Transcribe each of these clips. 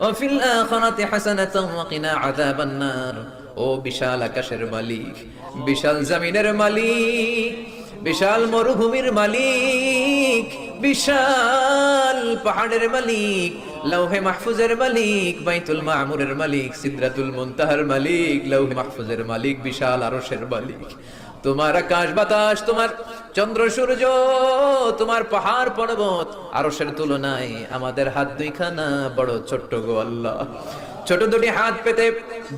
وفي الآخرة حسنة وقنا عذاب النار ও বিশাল আকাশের মালিক বিশাল জমিনের মালিক বিশাল মরুভূমির মালিক বিশাল পাহাড়ের মালিক লৌহে মাহফুজের মালিক বাইতুল মামুরের মালিক সিদ্রাতুল মুনতাহার মালিক লৌহে মাহফুজের মালিক বিশাল আরশের মালিক তোমার আকাশ বাতাস তোমার চন্দ্র সূর্য, তোমার পাহাড় পর্বত, আরশের তুলনায় আমাদের হাত দুইখানা বড় ছোট্ট গো আল্লাহ। ছোট দুটি হাত পেতে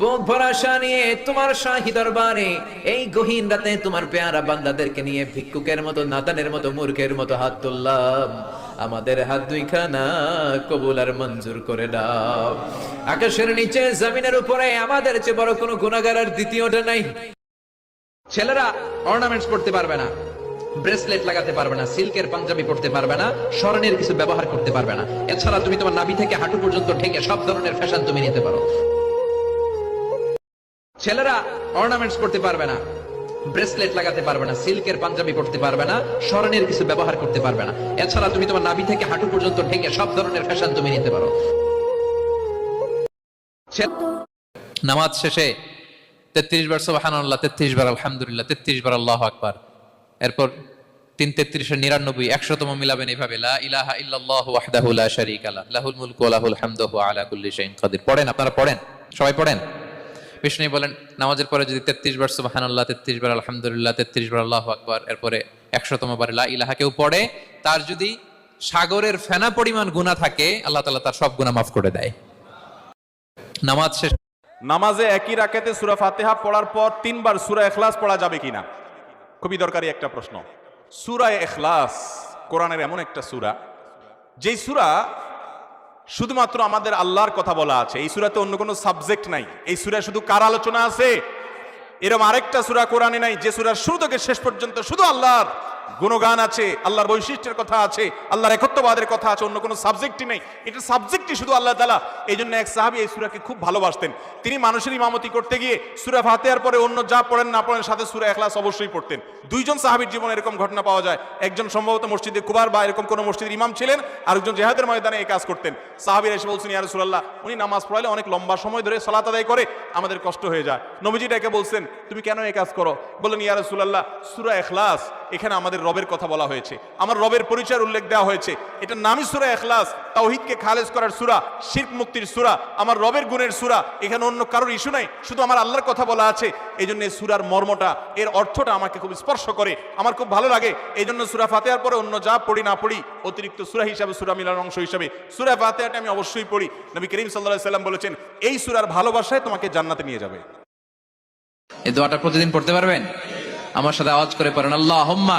বুক ভরা আশা নিয়ে তোমার শাহী দরবারে, এই গহীন রাতে তোমার পেয়ারা বান্দাদেরকে নিয়ে ভিক্ষুকের মতো নাতানের মতো, মূর্খের মতো হাত তুললাম। আমাদের হাত দুইখানা কবুল আর মঞ্জুর করে দাও। আকাশের নিচে, জমিনের উপরে, আমাদের চেয়ে বড় কোনো গুণাগার আর দ্বিতীয়টা নাই। ছেলেরা অর্নামেন্টস পড়তে পারবে না। ব্রেসলেট লাগাতে পারবে না সিল্কের পাঞ্জাবি পড়তে পারবে না, স্বর্ণের কিছু ব্যবহার করতে পারবে না। এছাড়া তুমি তোমার নাভি থেকে হাঁটু পর্যন্ত ঢেকে সব ধরনের ফ্যাশন তুমি নিতে পারো। ছেলেরা অর্নামেন্টস পড়তে পারবে না ব্রেসলেট লাগাতে পারবে না সিল্কের পাঞ্জাবি পড়তে পারবে না, স্বর্ণের কিছু ব্যবহার করতে পারবে না। এছাড়া তুমি তোমার নাভি থেকে হাঁটু পর্যন্ত ঢেকে সব ধরনের ফ্যাশন তুমি নিতে পারো। নামাজ শেষে তেত্রিশ বার সোবাহান্লাহ তেত্রিশ বার আলহামদুলিল্লাহ, তেত্রিশ বার আল্লাহ আকবার। এরপর তিন তেত্রিশের নিরানব্বই, একশোতম মিলাবেন কাদির পড়েন, আপনারা পড়েন, সবাই পড়েন। বিষ্ণু বলেন, নামাজের পরে যদি তেত্রিশ বার সুবহানাল্লাহ, তেত্রিশ বার আলহামদুলিল্লাহ, তেত্রিশ বার আল্লাহু আকবার, এরপরে একশোতম বার লা ইলাহা কেউ পড়ে, তার যদি সাগরের ফেনা পরিমাণ গুনাহ থাকে, আল্লাহ তাআলা তার সব গুনাহ মাফ করে দেয়। নামাজ শেষ নামাজে একই রাকাতে সূরা ফাতিহা পড়ার পর তিনবার সূরা ইখলাস পড়া যাবে কিনা? খুবই দরকারি একটা প্রশ্ন। সুরা এখলাস, কোরআনের এমন একটা সুরা, যেই সুরা শুধুমাত্র আমাদের আল্লাহর কথা বলা আছে, এই সুরাতে অন্য কোনো সাবজেক্ট নাই। এই সুরা শুধু কার আলোচনা আছে? এরম আরেকটা সুরা কোরআনে নাই, যে সুরার শুরু থেকে শেষ পর্যন্ত শুধু আল্লাহর। গুণগান আছে, আল্লাহর বৈশিষ্ট্যের কথা আছে, আল্লাহর একত্ববাদের কথা আছে, অন্য কোনো সাবজেক্টই নেই। এটা সাবজেক্টই শুধু আল্লাহ তালা এই জন্য এক সাহাবি এই সুরাকে খুব ভালোবাসতেন। তিনি মানুষের ইমামতি করতে গিয়ে সুরা ফাতেহার পরে অন্য যা পড়েন না পড়েন সাথে সুরা এখলাস অবশ্যই পড়তেন। দুইজন সাহাবির জীবনে এরকম ঘটনা পাওয়া যায়। একজন সম্ভবত মসজিদে কুবার বা এরকম কোনো মসজিদের ইমাম ছিলেন, আরেকজন জেহাদের ময়দানে এই কাজ করতেন। সাহাবির এসে বলছেন, ইয়া রাসূলুল্লাহ, উনি নামাজ পড়ালে অনেক লম্বা সময় ধরে সালাত আদায় করে, আমাদের কষ্ট হয়ে যায়। নবীজি ডেকে বলছেন, তুমি কেন এই কাজ করো? বললেন, ইয়া রাসূলুল্লাহ, সূরা ইখলাস, এখানে আমাদের রবের কথা বলা হয়েছে। আমার রবের পরিচয়ের উল্লেখ দেওয়া হয়েছে। এটা নামই সূরা ইখলাস। তাওহীদকে খালেজ করার সূরা, শিরক মুক্তির সূরা, আমার রবের গুণের সূরা। এখানে অন্য কারোর ইস্যু নাই, শুধু আমার আল্লাহর কথা বলা আছে। এই জন্য সূরার মর্মটা, এর অর্থটা আমাকে খুব স্পর্শ করে। আমার খুব ভালো লাগে। এই জন্য সূরা ফাতিহার পরে অন্য যা পড়ি, না পড়ি, অতিরিক্ত সূরা হিসাবে, সূরা মিলার অংশ হিসাবে। সূরা ফাতিহাটা আমি অবশ্যই পড়ি। নবী করিম আলাইহি সাল্লাম বলেছেন, এই সুরার ভালোবাসায় তোমাকে জান্নাতে নিয়ে যাবে। এই দোয়াটা প্রতিদিন পড়তে পারবেন? আমার সাথে আওয়াজ করে পড়েন আল্লাহ হুম্মা